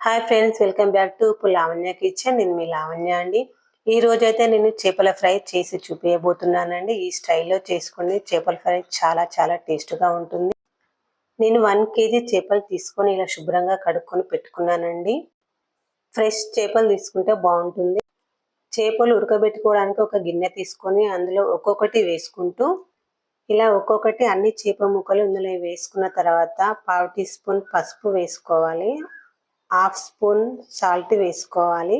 Hi friends welcome back to ఇప్పుడు Lavanya kitchen. నేను మీ లావణ్య అండి. ఈ రోజైతే నేను చేపల ఫ్రై చేసి చూపించబోతున్నానండి ఈ స్టైల్లో చేసుకుని చేపల ఫ్రై చాలా చాలా టేస్ట్గా ఉంటుంది. నేను వన్ కేజీ చేపలు తీసుకొని ఇలా శుభ్రంగా కడుక్కొని పెట్టుకున్నానండి. ఫ్రెష్ చేపలు తీసుకుంటే బాగుంటుంది. చేపలు ఉడకబెట్టుకోవడానికి ఒక గిన్నె తీసుకొని అందులో ఒక్కొక్కటి వేసుకుంటూ ఇలా ఒక్కొక్కటి అన్ని చేప ముక్కలు ఇందులో వేసుకున్న తర్వాత పావు టీ స్పూన్ పసుపు వేసుకోవాలి. హాఫ్ స్పూన్ సాల్ట్ వేసుకోవాలి.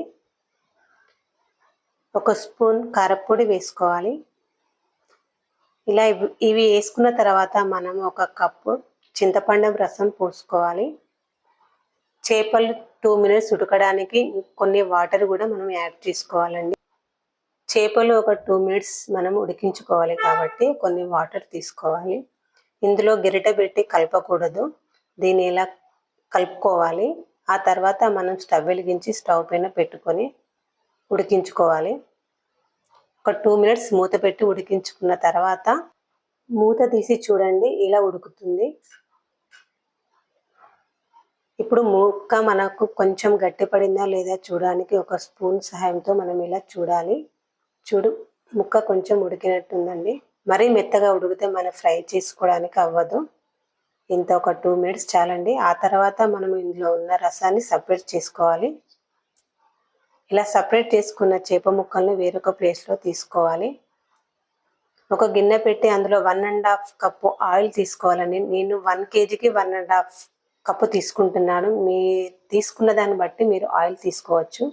ఒక స్పూన్ కారపొడి వేసుకోవాలి. ఇలా ఇవి వేసుకున్న తర్వాత మనం ఒక కప్పు చింతపండు రసం పోసుకోవాలి. చేపలు టూ మినిట్స్ ఉడకడానికి కొన్ని వాటర్ కూడా మనం యాడ్ చేసుకోవాలండి. చేపలు ఒక టూ మినిట్స్ మనం ఉడికించుకోవాలి కాబట్టి కొన్ని వాటర్ తీసుకోవాలి. ఇందులో గిరిట పెట్టి కలపకూడదు. దీన్ని ఇలా కలుపుకోవాలి. ఆ తర్వాత మనం స్టవ్ వెలిగించి స్టవ్ పైన పెట్టుకొని ఉడికించుకోవాలి. ఒక టూ మినిట్స్ మూత పెట్టి ఉడికించుకున్న తర్వాత మూత తీసి చూడండి ఇలా ఉడుకుతుంది. ఇప్పుడు ముక్క మనకు కొంచెం గట్టిపడిందా లేదా చూడడానికి ఒక స్పూన్ సహాయంతో మనం ఇలా చూడాలి. చూడు ముక్క కొంచెం ఉడికినట్టుందండి. మరీ మెత్తగా ఉడికితే మనం ఫ్రై చేసుకోవడానికి అవ్వదు. ఇంత ఒక టూ మినిట్స్ చాలండి. ఆ తర్వాత మనం ఇందులో ఉన్న రసాన్ని సపరేట్ చేసుకోవాలి. ఇలా సపరేట్ చేసుకున్న చేప ముక్కల్ని వేరొక ప్లేస్లో తీసుకోవాలి. ఒక గిన్నె పెట్టి అందులో one and half cup oil తీసుకోవాలండి. నేను వన్ కేజీకి వన్ అండ్ హాఫ్ కప్పు తీసుకుంటున్నాను. మీ తీసుకున్న దాన్ని బట్టి మీరు ఆయిల్ తీసుకోవచ్చు.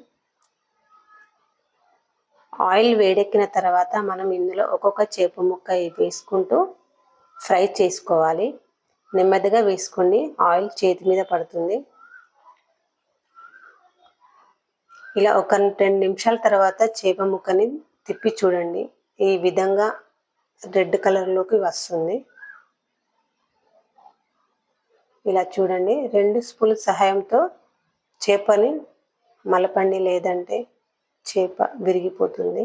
ఆయిల్ వేడెక్కిన తర్వాత మనం ఇందులో ఒక్కొక్క చేప ముక్క వేసుకుంటూ ఫ్రై చేసుకోవాలి. నెమ్మదిగా వేసుకోండి. ఆయిల్ చేతి మీద పడుతుంది. ఇలా ఒక రెండు నిమిషాల తర్వాత చేప ముక్కని తిప్పి చూడండి. ఈ విధంగా రెడ్ కలర్లోకి వస్తుంది. ఇలా చూడండి. రెండు స్పూల్ సహాయంతో చేపని మలపండి. లేదంటే చేప విరిగిపోతుంది.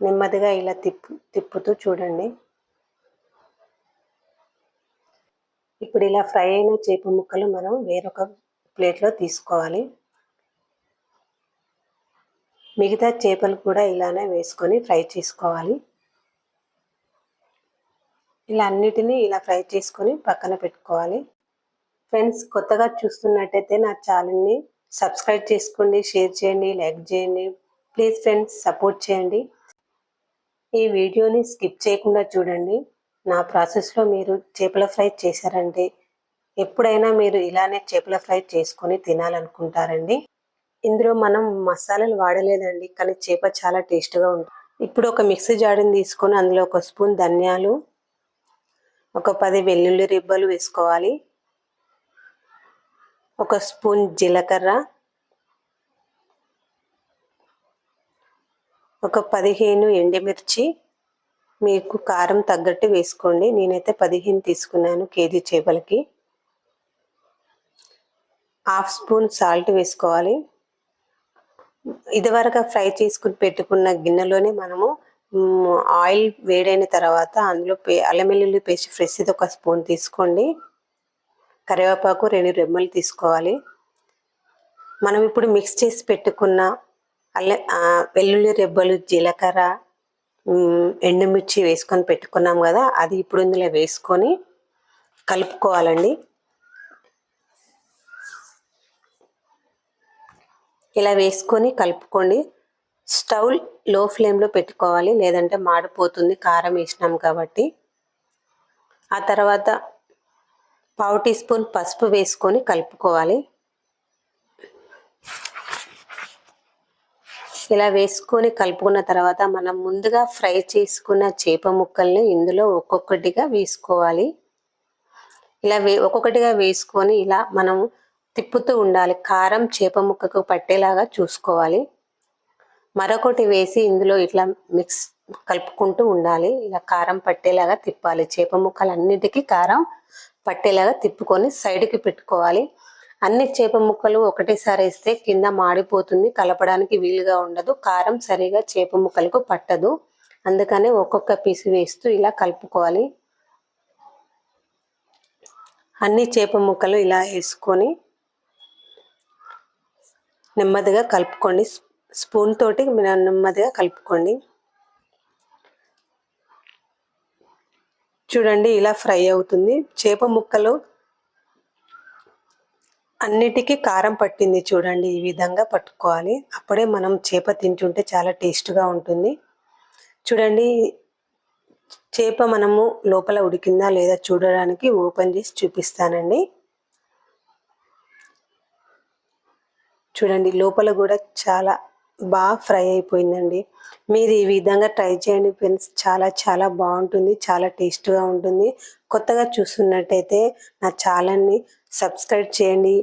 నెమ్మదిగా ఇలా తిప్పు తిప్పుతూ చూడండి. ఇప్పుడు ఇలా ఫ్రై అయిన చేప ముక్కలు మనం వేరొక ప్లేట్లో తీసుకోవాలి. మిగతా చేపలు కూడా ఇలానే వేసుకొని ఫ్రై చేసుకోవాలి. ఇలా అన్నిటినీ ఇలా ఫ్రై చేసుకొని పక్కన పెట్టుకోవాలి. ఫ్రెండ్స్ కొత్తగా చూస్తున్నట్టయితే నా ఛానల్ని సబ్స్క్రైబ్ చేసుకోండి షేర్ చేయండి లైక్ చేయండి. ప్లీజ్ ఫ్రెండ్స్ సపోర్ట్ చేయండి. ఈ వీడియోని స్కిప్ చేయకుండా చూడండి. నా ప్రాసెస్లో మీరు చేపల ఫ్రై చేశారంటే ఎప్పుడైనా మీరు ఇలానే చేపల ఫ్రై చేసుకొని తినాలనుకుంటారండి. ఇందులో మనం మసాలాలు వాడలేదండి కానీ చేప చాలా టేస్ట్గా ఉంటుంది ఇప్పుడు ఒక మిక్సీ జాడిని తీసుకొని అందులో ఒక స్పూన్ ధనియాలు ఒక పది వెల్లుల్లి రిబ్బలు వేసుకోవాలి. ఒక స్పూన్ జీలకర్ర ఒక పదిహేను ఎండుమిర్చి మీకు కారం తగ్గట్టు వేసుకోండి. నేనైతే పదిహేను తీసుకున్నాను కేజీ చేపలకి. హాఫ్ స్పూన్ సాల్ట్ వేసుకోవాలి. ఇదివరకు ఫ్రై చేసుకుని పెట్టుకున్న గిన్నెలోనే మనము ఆయిల్ వేడైన తర్వాత అందులో పే అల్లం వెల్లుల్లి పేస్ట్ ఫ్రెష్ ఇది ఒక స్పూన్ తీసుకోండి. కరివేపాకు రెండు రెమ్మలు తీసుకోవాలి. మనం ఇప్పుడు మిక్స్ చేసి పెట్టుకున్న అల్ల వెల్లుల్లి రెబ్బలు జీలకర్ర ఎండుమిర్చి వేసుకొని పెట్టుకున్నాం కదా అది ఇప్పుడు ఇందులో వేసుకొని కలుపుకోవాలండి. ఇలా వేసుకొని కలుపుకోండి. స్టవ్లో ఫ్లేమ్లో పెట్టుకోవాలి లేదంటే మాడిపోతుంది కారం వేసినాం కాబట్టి. ఆ తర్వాత పావు టీ స్పూన్ పసుపు వేసుకొని కలుపుకోవాలి. ఇలా వేసుకొని కలుపుకున్న తర్వాత మనం ముందుగా ఫ్రై చేసుకున్న చేప ముక్కల్ని ఇందులో ఒక్కొక్కటిగా వేసుకోవాలి. ఇలా వే ఒక్కొక్కటిగా వేసుకొని ఇలా మనం తిప్పుతూ ఉండాలి. కారం చేప ముక్కకు పట్టేలాగా చూసుకోవాలి. మరొకటి వేసి ఇందులో ఇట్లా మిక్స్ కలుపుకుంటూ ఉండాలి. ఇలా కారం పట్టేలాగా తిప్పాలి. చేప ముక్కలన్నిటికీ కారం పట్టేలాగా తిప్పుకొని సైడ్కి పెట్టుకోవాలి. అన్ని చేప ముక్కలు ఒకటేసారి వేస్తే కింద మాడిపోతుంది కలపడానికి వీలుగా ఉండదు. కారం సరిగా చేప ముక్కలకు పట్టదు. అందుకనే ఒక్కొక్క పీసు వేస్తూ ఇలా కలుపుకోవాలి. అన్ని చేప ముక్కలు ఇలా వేసుకొని నెమ్మదిగా కలుపుకోండి. స్పూన్ తోటి నెమ్మదిగా కలుపుకోండి. చూడండి ఇలా ఫ్రై అవుతుంది. చేప ముక్కలు అన్నిటికీ కారం పట్టింది చూడండి ఈ విధంగా పట్టుకోవాలి. అప్పుడే మనం చేప తింటుంటే చాలా టేస్ట్గా ఉంటుంది. చూడండి చేప మనము లోపల ఉడికిందా లేదా చూడడానికి ఓపెన్ చేసి చూపిస్తానండి. చూడండి లోపల కూడా చాలా బాగా ఫ్రై అయిపోయిందండి. మీరు ఈ విధంగా ట్రై చేయండి ఫ్రెండ్స్. చాలా చాలా బాగుంటుంది చాలా టేస్ట్గా ఉంటుంది. కొత్తగా చూస్తున్నట్టయితే నా ఛానల్ని సబ్స్క్రైబ్ చేయండి.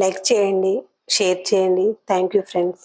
లైక్ చేయండి షేర్ చేయండి. Thank you friends